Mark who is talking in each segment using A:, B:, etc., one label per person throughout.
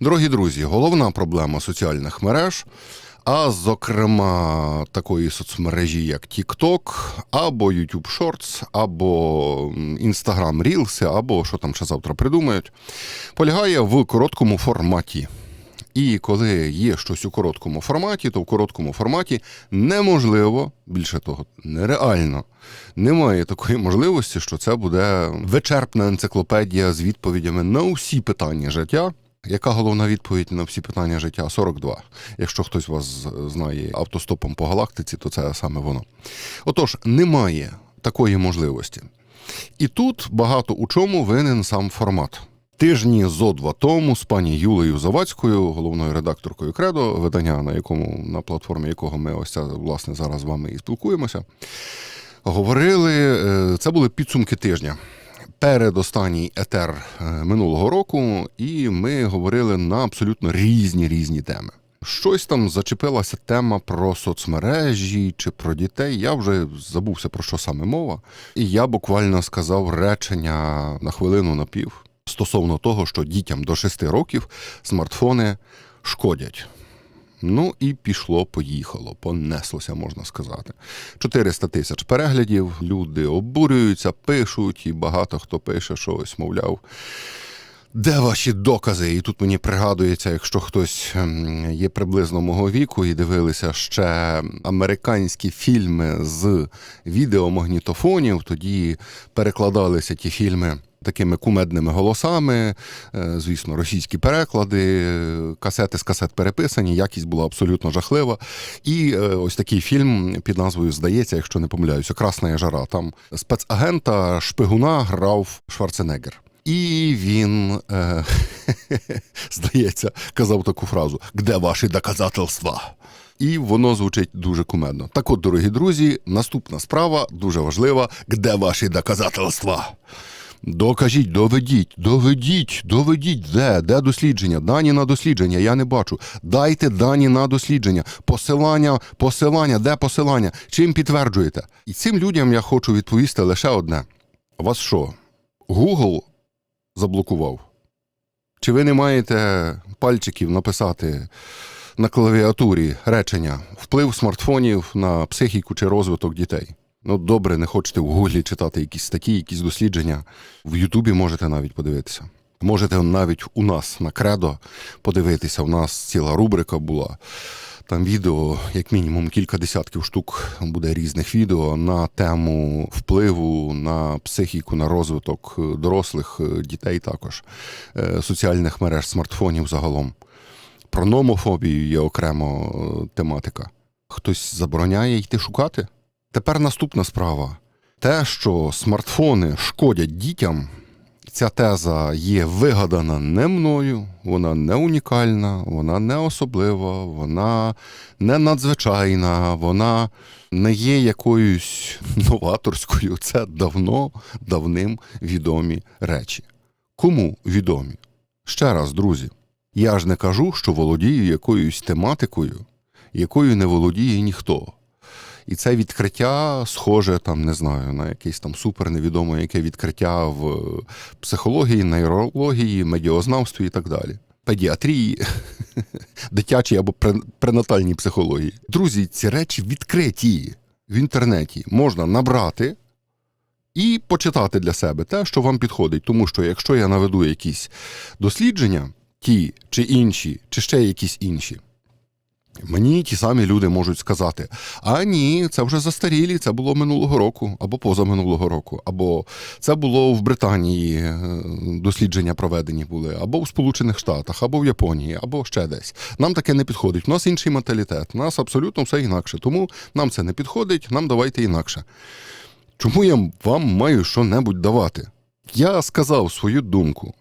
A: Дорогі друзі, головна проблема соціальних мереж, а зокрема такої соцмережі, як TikTok, або YouTube Shorts, або Instagram Reels, або що там ще завтра придумають, полягає в короткому форматі. І коли є щось у короткому форматі, то в короткому форматі неможливо, більше того, нереально. Немає такої можливості, що це буде вичерпна енциклопедія з відповідями на усі питання життя. Яка головна відповідь на всі питання життя? 42. Якщо хтось вас знає автостопом по галактиці, то це саме воно. Отож, немає такої можливості. І тут багато у чому винен сам формат. Тижні зо два тому з пані Юлею Завадською, головною редакторкою Кредо, видання, на якому на платформі якого ми ось власне зараз з вами і спілкуємося. Говорили, е, це були підсумки тижня. Передостанній етер е, минулого року, і ми говорили на абсолютно різні різні теми. Щось там зачепилася тема про соцмережі чи про дітей. Я вже забувся про що саме мова. І я буквально сказав речення на хвилину на пів стосовно того, що дітям до 6 років смартфони шкодять. Ну і пішло, поїхало, понеслося, можна сказати. 400 тисяч переглядів, люди обурюються, пишуть, і багато хто пише, що ось, мовляв. Де ваші докази? І тут мені пригадується, якщо хтось ем, є приблизно мого віку і дивилися ще американські фільми з відеомагнітофонів, тоді перекладалися ті фільми такими кумедними голосами, е, звісно, російські переклади, е, касети з касет переписані, якість була абсолютно жахлива. І е, ось такий фільм під назвою Здається, якщо не помиляюся, Красна жара. Там спецагента шпигуна грав Шварценеггер. І він, е, здається, казав таку фразу: Де ваші доказательства? І воно звучить дуже кумедно. Так от, дорогі друзі, наступна справа дуже важлива: Де ваші доказательства? Докажіть, доведіть, доведіть, доведіть, де, де дослідження, дані на дослідження, я не бачу. Дайте дані на дослідження, посилання, посилання, де посилання, чим підтверджуєте? І цим людям я хочу відповісти лише одне: вас що? Google заблокував? Чи ви не маєте пальчиків написати на клавіатурі речення вплив смартфонів на психіку чи розвиток дітей? Ну, добре, не хочете в Гуглі читати якісь статті, якісь дослідження. В Ютубі можете навіть подивитися. Можете навіть у нас на кредо подивитися. У нас ціла рубрика була. Там відео, як мінімум, кілька десятків штук буде різних відео на тему впливу на психіку, на розвиток дорослих дітей, також е, соціальних мереж, смартфонів загалом. Про номофобію є окремо е, тематика. Хтось забороняє йти шукати? Тепер наступна справа. Те, що смартфони шкодять дітям, ця теза є вигадана не мною, вона не унікальна, вона не особлива, вона не надзвичайна, вона не є якоюсь новаторською. Це давно давним відомі речі. Кому відомі? Ще раз, друзі, я ж не кажу, що володію якоюсь тематикою, якою не володіє ніхто. І це відкриття схоже, там не знаю, на якесь там супер невідоме яке відкриття в психології, нейрології, медіознавстві і так далі. Педіатрії, дитячій або пренатальній психології. Друзі, ці речі відкриті в інтернеті. Можна набрати і почитати для себе те, що вам підходить. Тому що якщо я наведу якісь дослідження, ті чи інші, чи ще якісь інші. Мені ті самі люди можуть сказати: а ні, це вже застарілі, це було минулого року, або позаминулого року, або це було в Британії е, дослідження проведені були, або в Сполучених Штатах, або в Японії, або ще десь. Нам таке не підходить. У нас інший менталітет, у нас абсолютно все інакше. Тому нам це не підходить, нам давайте інакше. Чому я вам маю що-небудь давати? Я сказав свою думку.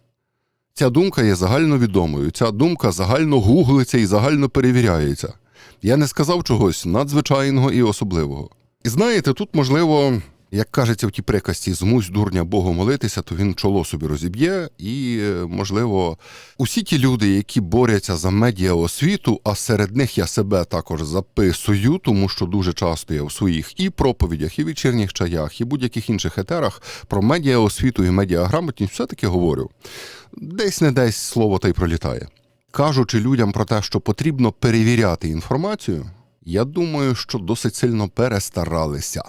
A: Ця думка є загальновідомою, ця думка загально гуглиться і загально перевіряється. Я не сказав чогось надзвичайного і особливого. І знаєте, тут, можливо, як кажеться в тій приказці, змусь дурня Богу молитися, то він чоло собі розіб'є. І, можливо, усі ті люди, які борються за медіаосвіту, а серед них я себе також записую, тому що дуже часто я в своїх і проповідях, і вечірніх чаях, і будь-яких інших етерах про медіаосвіту і медіаграмотність все-таки говорю. Десь не десь слово та й пролітає. Кажучи людям про те, що потрібно перевіряти інформацію, я думаю, що досить сильно перестаралися.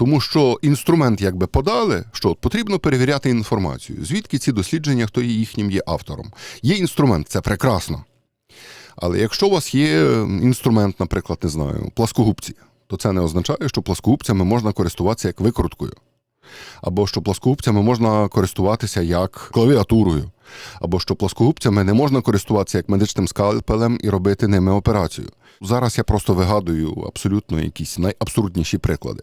A: Тому що інструмент якби подали, що от потрібно перевіряти інформацію. Звідки ці дослідження, хто є їхнім є автором. Є інструмент, це прекрасно. Але якщо у вас є інструмент, наприклад, не знаю, пласкогубці, то це не означає, що пласкогубцями можна користуватися як викруткою. Або що пласкогубцями можна користуватися як клавіатурою, або що пласкогубцями не можна користуватися як медичним скальпелем і робити ними операцію. Зараз я просто вигадую абсолютно якісь найабсурдніші приклади.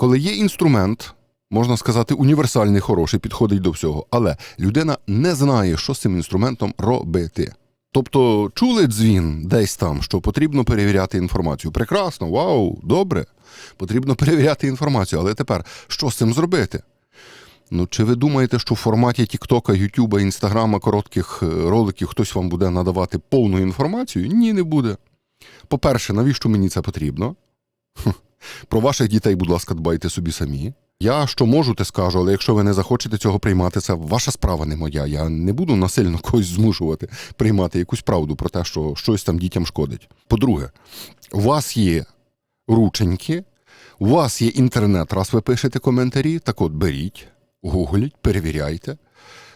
A: Коли є інструмент, можна сказати, універсальний, хороший, підходить до всього, але людина не знає, що з цим інструментом робити. Тобто чули дзвін десь там, що потрібно перевіряти інформацію. Прекрасно, вау, добре. Потрібно перевіряти інформацію. Але тепер що з цим зробити? Ну, чи ви думаєте, що в форматі Тіктока, Ютуба, Інстаграма, коротких е, роликів хтось вам буде надавати повну інформацію? Ні, не буде. По-перше, навіщо мені це потрібно? Про ваших дітей, будь ласка, дбайте собі самі. Я що можу, те скажу, але якщо ви не захочете цього приймати, це ваша справа, не моя. Я не буду насильно когось змушувати приймати якусь правду про те, що щось там дітям шкодить. По-друге, у вас є рученьки, у вас є інтернет, раз ви пишете коментарі, так от беріть, гугліть, перевіряйте,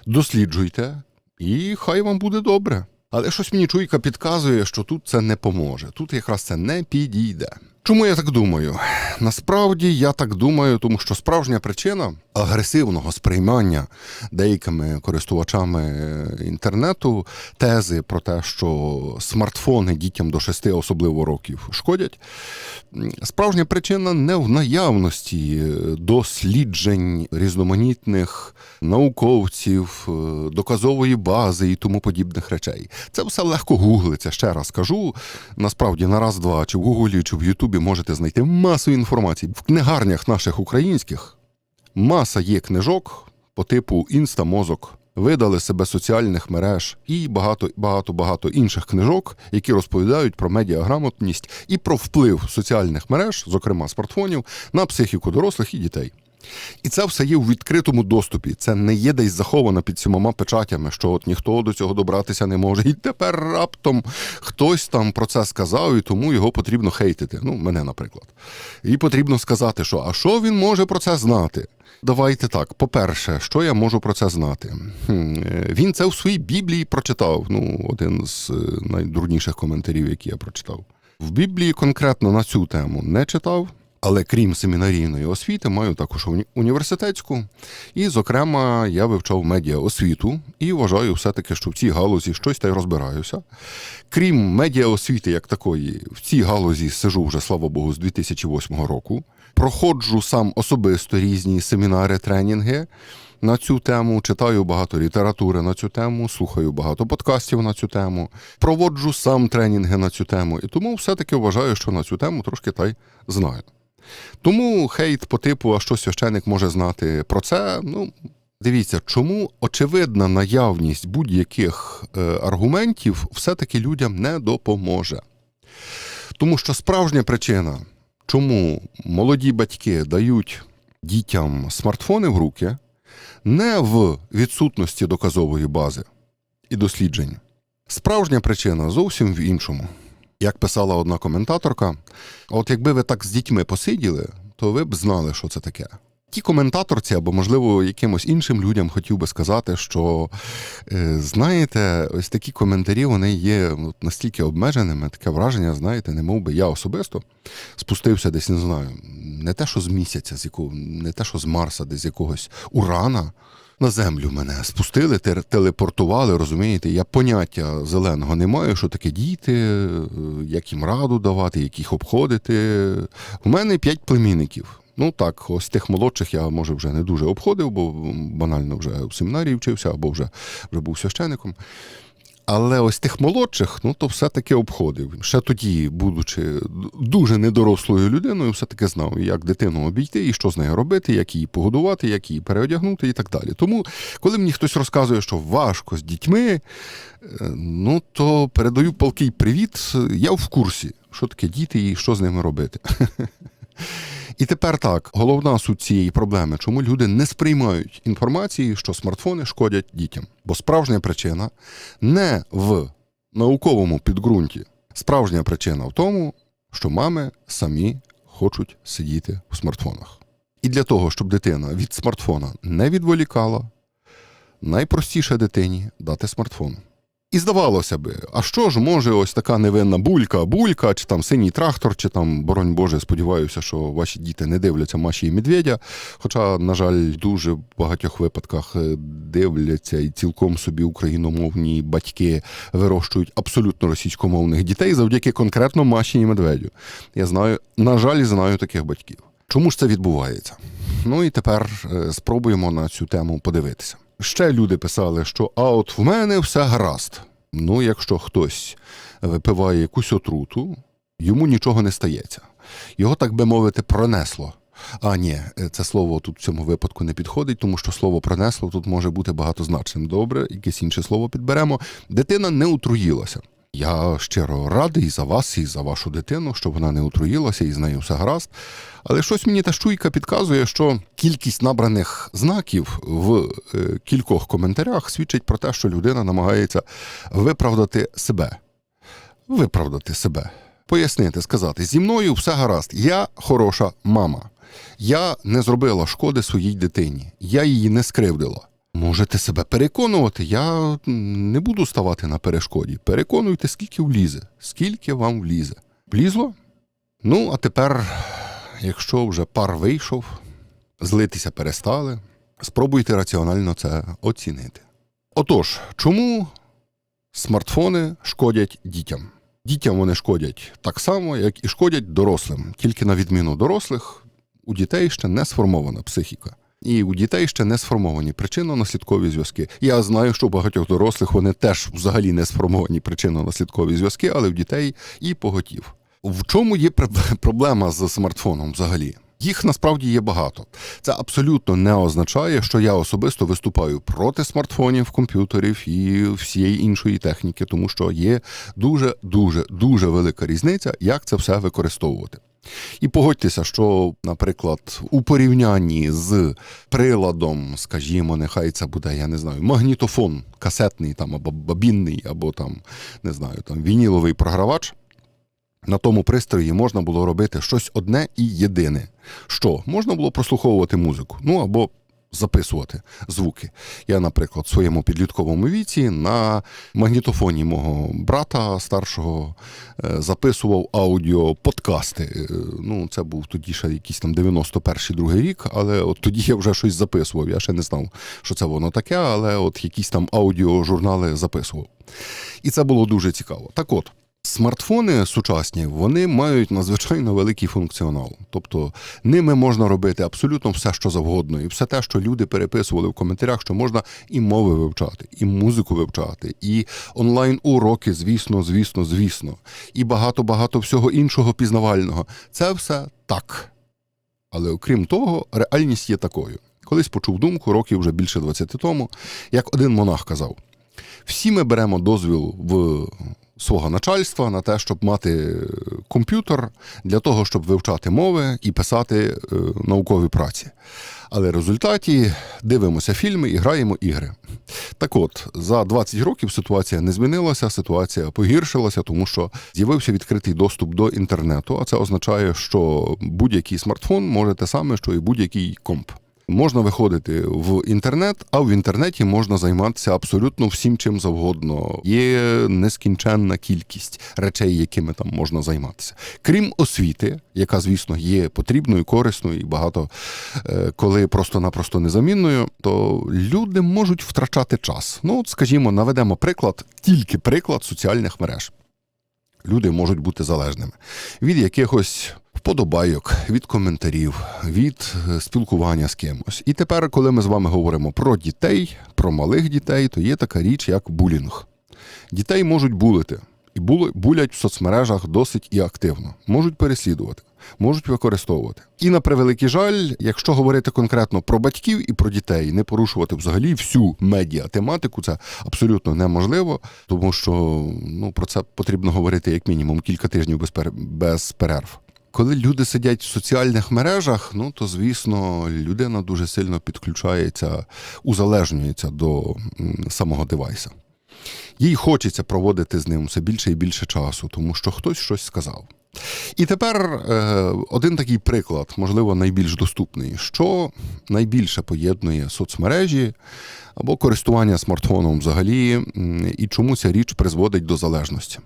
A: досліджуйте, і хай вам буде добре. Але щось мені чуйка підказує, що тут це не поможе. Тут якраз це не підійде. Чому я так думаю? Насправді я так думаю, тому що справжня причина агресивного сприймання деякими користувачами е, інтернету тези про те, що смартфони дітям до 6 особливо років шкодять. Справжня причина не в наявності е, досліджень різноманітних науковців, е, доказової бази і тому подібних речей. Це все легко гуглиться. Ще раз кажу. Насправді на раз-два, чи в Гуглі, чи в Ютубі можете знайти масу інформації. В книгарнях наших українських маса є книжок по типу інстамозок. Видали себе соціальних мереж і багато багато багато інших книжок, які розповідають про медіаграмотність і про вплив соціальних мереж, зокрема смартфонів, на психіку дорослих і дітей. І це все є у відкритому доступі. Це не є десь заховано під сімома печатями, що от ніхто до цього добратися не може. І тепер раптом хтось там про це сказав, і тому його потрібно хейтити. Ну, мене, наприклад. І потрібно сказати, що а що він може про це знати? Давайте так. По-перше, що я можу про це знати? Хм, е, Він це в своїй Біблії прочитав. Ну, один з е, найдурніших коментарів, які я прочитав. В Біблії конкретно на цю тему не читав. Але крім семінарійної освіти, маю також університетську. І, зокрема, я вивчав медіаосвіту і вважаю все-таки, що в цій галузі щось та й розбираюся. Крім медіаосвіти як такої, в цій галузі сижу вже, слава Богу, з 2008 року. Проходжу сам особисто різні семінари, тренінги на цю тему, читаю багато літератури на цю тему, слухаю багато подкастів на цю тему, проводжу сам тренінги на цю тему. І тому все-таки вважаю, що на цю тему трошки та й знаю. Тому хейт по типу, а що священик може знати про це, ну. Дивіться, чому очевидна наявність будь-яких е, аргументів все-таки людям не допоможе. Тому що справжня причина, чому молоді батьки дають дітям смартфони в руки, не в відсутності доказової бази і досліджень. Справжня причина зовсім в іншому. Як писала одна коментаторка, от якби ви так з дітьми посиділи, то ви б знали, що це таке. Ті коментаторці, або, можливо, якимось іншим людям хотів би сказати, що е, знаєте, ось такі коментарі вони є настільки обмеженими, таке враження, знаєте, не мов би я особисто спустився десь, не знаю, не те, що з місяця, з якого, не те, що з Марса, десь з якогось урана. На землю мене спустили, телепортували, розумієте? Я поняття зеленого не маю, що таке діти, е, як їм раду давати, як їх обходити. У мене п'ять племінників. Ну так, ось тих молодших я, може, вже не дуже обходив, бо банально вже в семінарії вчився або вже, вже був священником. Але ось тих молодших, ну то все-таки обходив. Ще тоді, будучи дуже недорослою людиною, все-таки знав, як дитину обійти, і що з нею робити, як її погодувати, як її переодягнути і так далі. Тому, коли мені хтось розказує, що важко з дітьми, е, ну то передаю палкий привіт. Я в курсі, що таке діти і що з ними робити. І тепер так, головна суть цієї проблеми, чому люди не сприймають інформації, що смартфони шкодять дітям. Бо справжня причина не в науковому підґрунті. Справжня причина в тому, що мами самі хочуть сидіти в смартфонах. І для того, щоб дитина від смартфона не відволікала, найпростіше дитині дати смартфон. І здавалося би, а що ж може ось така невинна булька, булька, чи там синій трактор, чи там, боронь Боже, сподіваюся, що ваші діти не дивляться Маші і Медведя. Хоча, на жаль, дуже в багатьох випадках е, дивляться і цілком собі україномовні батьки вирощують абсолютно російськомовних дітей завдяки конкретно Маші і Медведю. Я знаю, на жаль, знаю таких батьків. Чому ж це відбувається? Ну і тепер е, спробуємо на цю тему подивитися. Ще люди писали, що а от в мене все гаразд. Ну, якщо хтось випиває якусь отруту, йому нічого не стається. Його, так би мовити, пронесло. А ні, це слово тут в цьому випадку не підходить, тому що слово пронесло тут може бути багатозначним. Добре, якесь інше слово підберемо. Дитина не утруїлася. Я щиро радий за вас і за вашу дитину, щоб вона не отруїлася і з нею все гаразд. Але щось мені та щуйка підказує, що кількість набраних знаків в е, кількох коментарях свідчить про те, що людина намагається виправдати себе. Виправдати себе. Пояснити, сказати, зі мною все гаразд, я хороша мама. Я не зробила шкоди своїй дитині, я її не скривдила. Можете себе переконувати, я не буду ставати на перешкоді. Переконуйте, скільки влізе, скільки вам влізе. Влізло? Ну, а тепер, якщо вже пар вийшов, злитися перестали, спробуйте раціонально це оцінити. Отож, чому смартфони шкодять дітям? Дітям вони шкодять так само, як і шкодять дорослим. Тільки на відміну дорослих, у дітей ще не сформована психіка. І у дітей ще не сформовані причинно-наслідкові зв'язки. Я знаю, що у багатьох дорослих вони теж взагалі не сформовані причинно-наслідкові зв'язки, але в дітей і поготів. В чому є пр- проблема з смартфоном взагалі? Їх насправді є багато. Це абсолютно не означає, що я особисто виступаю проти смартфонів, комп'ютерів і всієї іншої техніки, тому що є дуже дуже дуже велика різниця, як це все використовувати. І погодьтеся, що, наприклад, у порівнянні з приладом, скажімо, нехай це буде, я не знаю, магнітофон касетний там або бабінний, або там не знаю, там вініловий програвач. На тому пристрої можна було робити щось одне і єдине. Що можна було прослуховувати музику, ну або записувати звуки. Я, наприклад, в своєму підлітковому віці на магнітофоні мого брата старшого е, записував аудіоподкасти. Е, Ну, це був тоді ще якийсь там 91-й другий рік, але от тоді я вже щось записував. Я ще не знав, що це воно таке, але от якісь там аудіожурнали записував. І це було дуже цікаво. Так от. Смартфони сучасні вони мають надзвичайно великий функціонал. Тобто ними можна робити абсолютно все, що завгодно, і все те, що люди переписували в коментарях, що можна і мови вивчати, і музику вивчати, і онлайн-уроки, звісно, звісно, звісно, і багато багато всього іншого пізнавального. Це все так. Але окрім того, реальність є такою. Колись почув думку, років вже більше 20 тому, як один монах казав: всі ми беремо дозвіл в свого начальства на те, щоб мати комп'ютер для того, щоб вивчати мови і писати е, наукові праці. Але в результаті дивимося фільми і граємо ігри. Так от, за 20 років ситуація не змінилася, ситуація погіршилася, тому що з'явився відкритий доступ до інтернету, а це означає, що будь-який смартфон може те саме, що і будь-який комп. Можна виходити в інтернет, а в інтернеті можна займатися абсолютно всім чим завгодно. Є нескінченна кількість речей, якими там можна займатися. Крім освіти, яка, звісно, є потрібною, корисною і багато е, коли просто-напросто незамінною, то люди можуть втрачати час. Ну, от, скажімо, наведемо приклад, тільки приклад соціальних мереж. Люди можуть бути залежними від якихось вподобайок, від коментарів, від е, спілкування з кимось. І тепер, коли ми з вами говоримо про дітей, про малих дітей, то є така річ, як булінг. Дітей можуть булити. І були- булять в соцмережах досить і активно, можуть переслідувати, можуть використовувати. І на превеликий жаль, якщо говорити конкретно про батьків і про дітей, не порушувати взагалі всю медіа тематику, це абсолютно неможливо, тому що ну про це потрібно говорити як мінімум кілька тижнів без пер- без перерв. Коли люди сидять в соціальних мережах, ну то звісно, людина дуже сильно підключається, узалежнюється до самого девайса. Їй хочеться проводити з ним все більше і більше часу, тому що хтось щось сказав. І тепер е, один такий приклад, можливо, найбільш доступний, що найбільше поєднує соцмережі або користування смартфоном взагалі, і чому ця річ призводить до залежності.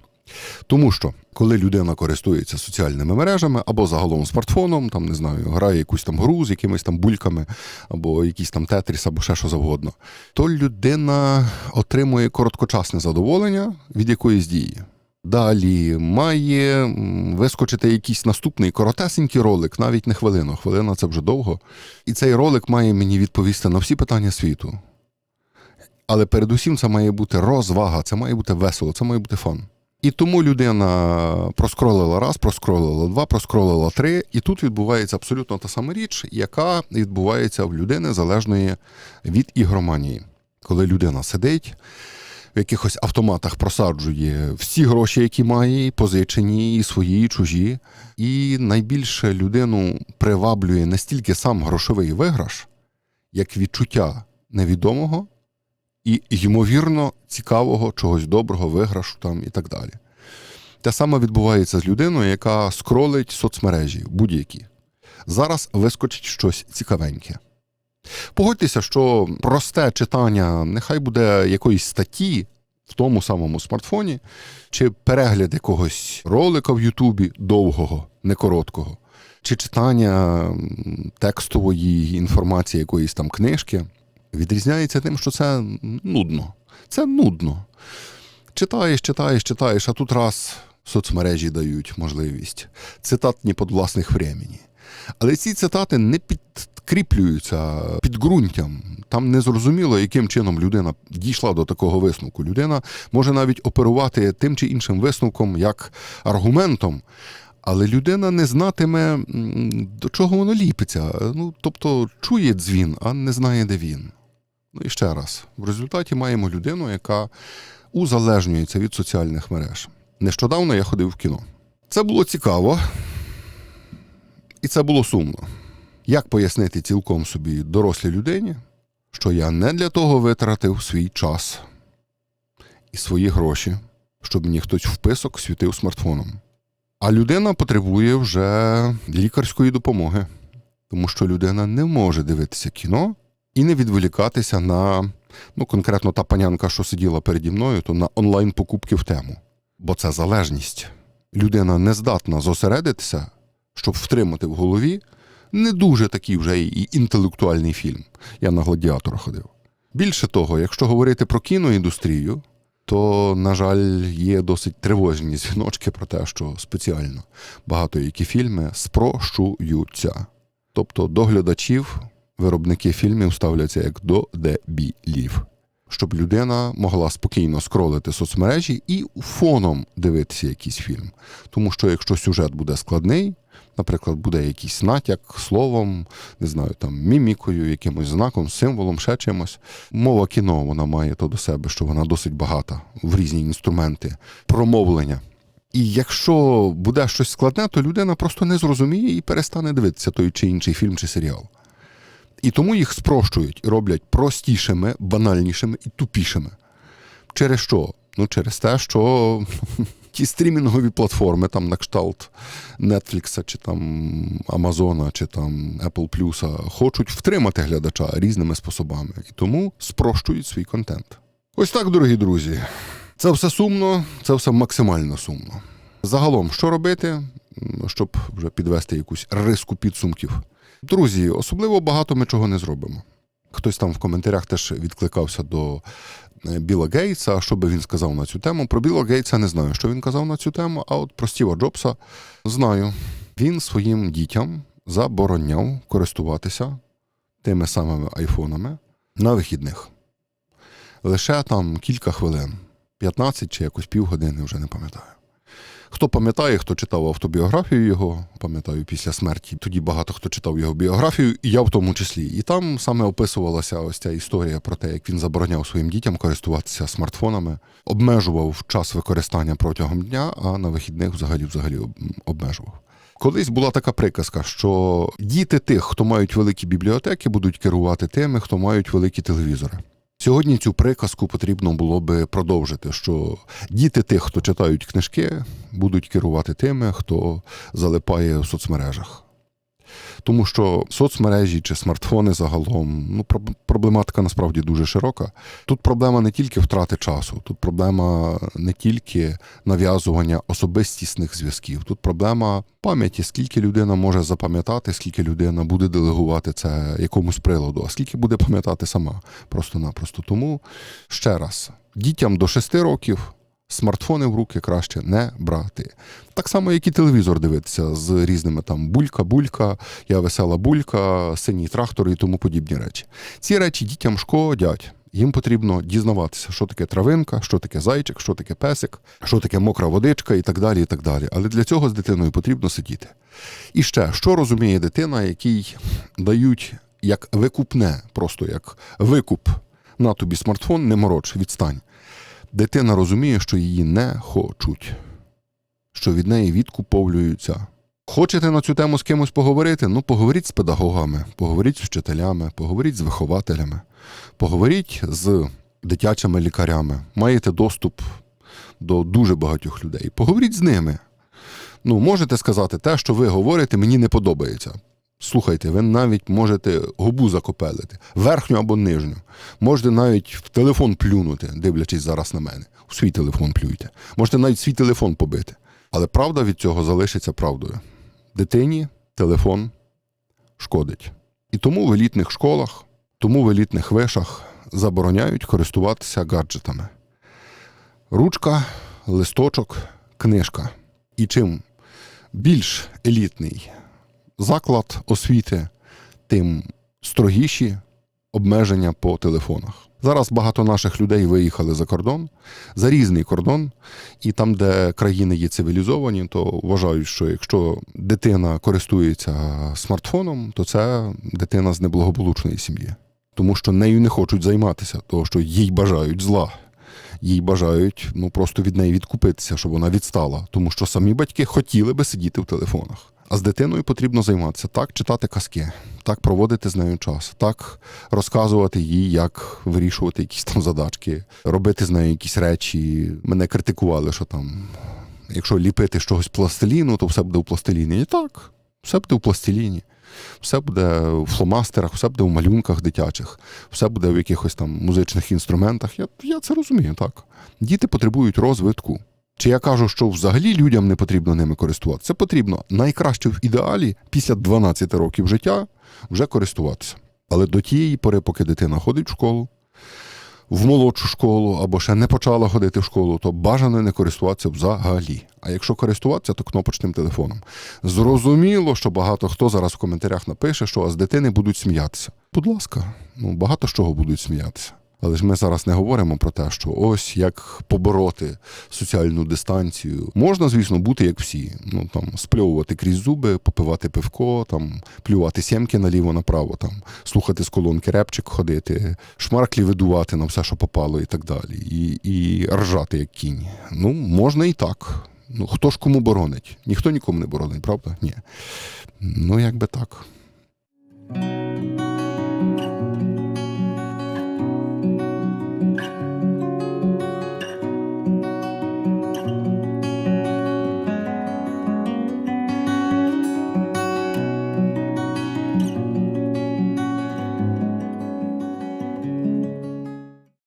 A: Тому що коли людина користується соціальними мережами або загалом смартфоном, там не знаю, грає якусь там гру з якимись там бульками, або якийсь там тетріс, або ще що завгодно, то людина отримує короткочасне задоволення від якоїсь дії. Далі має вискочити якийсь наступний коротесенький ролик, навіть не хвилину. Хвилина це вже довго. І цей ролик має мені відповісти на всі питання світу. Але передусім це має бути розвага, це має бути весело, це має бути фан. І тому людина проскролила раз, проскролила два, проскролила три, і тут відбувається абсолютно та сама річ, яка відбувається в людини залежної від ігроманії. Коли людина сидить, в якихось автоматах просаджує всі гроші, які має, і позичені, і свої, і чужі. І найбільше людину приваблює не стільки сам грошовий виграш, як відчуття невідомого і ймовірно цікавого чогось доброго, виграшу там і так далі. Те саме відбувається з людиною, яка скролить соцмережі будь-які. Зараз вискочить щось цікавеньке. Погодьтеся, що просте читання, нехай буде якоїсь статті в тому самому смартфоні, чи перегляд якогось ролика в Ютубі довгого, не короткого, чи читання текстової інформації якоїсь там книжки, відрізняється тим, що це нудно. Це нудно. Читаєш, читаєш, читаєш, а тут раз соцмережі дають можливість цитатні під власних времені. Але ці цитати не підкріплюються підґрунтям. Там не зрозуміло, яким чином людина дійшла до такого висновку. Людина може навіть оперувати тим чи іншим висновком як аргументом, але людина не знатиме, до чого воно ліпиться. Ну, тобто чує дзвін, а не знає, де він. Ну і ще раз, в результаті маємо людину, яка узалежнюється від соціальних мереж. Нещодавно я ходив в кіно. Це було цікаво, і це було сумно. Як пояснити цілком собі дорослій людині, що я не для того витратив свій час і свої гроші, щоб мені хтось вписок світив смартфоном. А людина потребує вже лікарської допомоги, тому що людина не може дивитися кіно і не відволікатися на, ну, конкретно та панянка, що сиділа переді мною, то на онлайн-покупки в тему. Бо це залежність. Людина не здатна зосередитися, щоб втримати в голові не дуже такий вже і інтелектуальний фільм. Я на гладіатора ходив. Більше того, якщо говорити про кіноіндустрію, то, на жаль, є досить тривожні дзвіночки про те, що спеціально багато які фільми спрощуються. Тобто до глядачів виробники фільмів ставляться як до дебілів. Щоб людина могла спокійно скролити соцмережі і фоном дивитися якийсь фільм. Тому що якщо сюжет буде складний, наприклад, буде якийсь натяк словом, не знаю, там мімікою, якимось знаком, символом, ще чимось. Мова кіно вона має то до себе, що вона досить багата в різні інструменти промовлення. І якщо буде щось складне, то людина просто не зрозуміє і перестане дивитися той чи інший фільм чи серіал. І тому їх спрощують роблять простішими, банальнішими і тупішими. Через що? Ну, через те, що ті стрімінгові платформи, там на кшталт Netflix, чи там Amazon, чи там Apple Plus, хочуть втримати глядача різними способами. І тому спрощують свій контент. Ось так, дорогі друзі. Це все сумно, це все максимально сумно. Загалом, що робити, щоб вже підвести якусь риску підсумків? Друзі, особливо багато ми чого не зробимо. Хтось там в коментарях теж відкликався до е, Біла Гейтса, що би він сказав на цю тему. Про Біла Гейтса не знаю, що він казав на цю тему, а от про Стіва Джобса знаю. Він своїм дітям забороняв користуватися тими самими айфонами на вихідних. Лише там кілька хвилин, 15 чи якось півгодини, вже не пам'ятаю. Хто пам'ятає, хто читав автобіографію його, пам'ятаю, після смерті, тоді багато хто читав його біографію, і я в тому числі. І там саме описувалася ось ця історія про те, як він забороняв своїм дітям користуватися смартфонами, обмежував час використання протягом дня, а на вихідних взагалі взагалі обмежував. Колись була така приказка, що діти тих, хто мають великі бібліотеки, будуть керувати тими, хто мають великі телевізори. Сьогодні цю приказку потрібно було би продовжити, що діти тих, хто читають книжки, будуть керувати тими, хто залипає в соцмережах. Тому що соцмережі чи смартфони загалом, ну, проб- проблематика насправді дуже широка. Тут проблема не тільки втрати часу, тут проблема не тільки нав'язування особистісних зв'язків, тут проблема пам'яті, скільки людина може запам'ятати, скільки людина буде делегувати це якомусь приладу, а скільки буде пам'ятати сама просто-напросто. Тому ще раз, дітям до 6 років смартфони в руки краще не брати. Так само, як і телевізор дивитися з різними там булька, булька, я весела булька, синій трактор і тому подібні речі. Ці речі дітям шкодять. Їм потрібно дізнаватися, що таке травинка, що таке зайчик, що таке песик, що таке мокра водичка і так далі. і так далі. Але для цього з дитиною потрібно сидіти. І ще, що розуміє дитина, який дають як викупне, просто як викуп на тобі смартфон, не мороч, відстань. Дитина розуміє, що її не хочуть, що від неї відкуповлюються. Хочете на цю тему з кимось поговорити? Ну, поговоріть з педагогами, поговоріть з вчителями, поговоріть з вихователями, поговоріть з дитячими лікарями. Маєте доступ до дуже багатьох людей. Поговоріть з ними. Ну, можете сказати те, що ви говорите, мені не подобається. Слухайте, ви навіть можете губу закопелити, верхню або нижню. Можете навіть в телефон плюнути, дивлячись зараз на мене. У свій телефон плюйте. Можете навіть свій телефон побити. Але правда від цього залишиться правдою. Дитині телефон шкодить. І тому в елітних школах, тому в елітних вишах забороняють користуватися гаджетами. Ручка, листочок, книжка. І чим більш елітний заклад освіти, тим строгіші обмеження по телефонах. Зараз багато наших людей виїхали за кордон, за різний кордон, і там, де країни є цивілізовані, то вважають, що якщо дитина користується смартфоном, то це дитина з неблагополучної сім'ї. Тому що нею не хочуть займатися, тому що їй бажають зла. Їй бажають ну просто від неї відкупитися, щоб вона відстала, тому що самі батьки хотіли би сидіти в телефонах. А з дитиною потрібно займатися так, читати казки, так проводити з нею час, так розказувати їй, як вирішувати якісь там задачки, робити з нею якісь речі. Мене критикували, що там, якщо ліпити з пластиліну, то все буде в пластиліні. І так, все буде в пластиліні. Все буде в фломастерах, все буде в малюнках дитячих, все буде в якихось там музичних інструментах. Я, я це розумію, так. Діти потребують розвитку. Чи я кажу, що взагалі людям не потрібно ними користуватися? Потрібно найкраще в ідеалі після 12 років життя вже користуватися. Але до тієї пори, поки дитина ходить в школу, в молодшу школу або ще не почала ходити в школу, то бажано не користуватися взагалі. А якщо користуватися, то кнопочним телефоном. Зрозуміло, що багато хто зараз в коментарях напише, що з дитини будуть сміятися. Будь ласка, ну багато з чого будуть сміятися. Але ж ми зараз не говоримо про те, що ось як побороти соціальну дистанцію. Можна, звісно, бути як всі. Ну там спльовувати крізь зуби, попивати пивко, там плювати сімки наліво направо, там слухати з колонки репчик, ходити, шмарклі видувати на все, що попало, і так далі, і, і ржати як кінь. Ну можна і так. Ну хто ж кому боронить? Ніхто нікому не боронить, правда? Ні. Ну якби так.